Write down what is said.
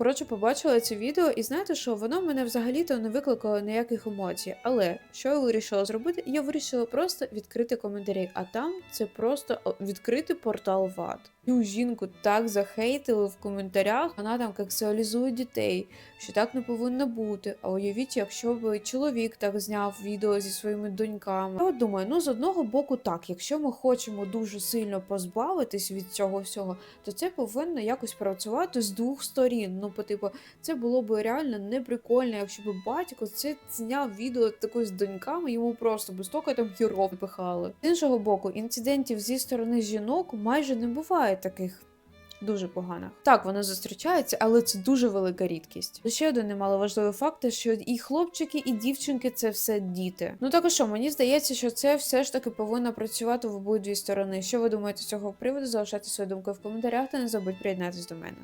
коротше побачила це відео, і знаєте що, воно мене взагалі-то не викликало ніяких емоцій. Але що я вирішила зробити? Я вирішила просто відкрити коментарі, а там це просто відкрити портал ВАД. Цю жінку так захейтили в коментарях. Вона там сексуалізує дітей, що так не повинно бути. А уявіть, якщо б чоловік так зняв відео зі своїми доньками. Я от думаю, ну з одного боку, так, якщо ми хочемо дуже сильно позбавитись від цього всього, то це повинно якось працювати з двох сторін. Ну, по типу, це було б реально неприкольно, якщо б батько це зняв відео такою з доньками, йому просто без того там хіров пихали. З іншого боку, інцидентів зі сторони жінок майже не буває таких. Дуже поганих. Так, вони зустрічаються, але це дуже велика рідкість. Ще один немаловажливий факт, що і хлопчики, і дівчинки це все діти. Ну так і що, мені здається, що це все ж таки повинно працювати в обидві сторони. Що ви думаєте з цього приводу? Залишайте свою думку в коментарях та не забудь приєднатися до мене.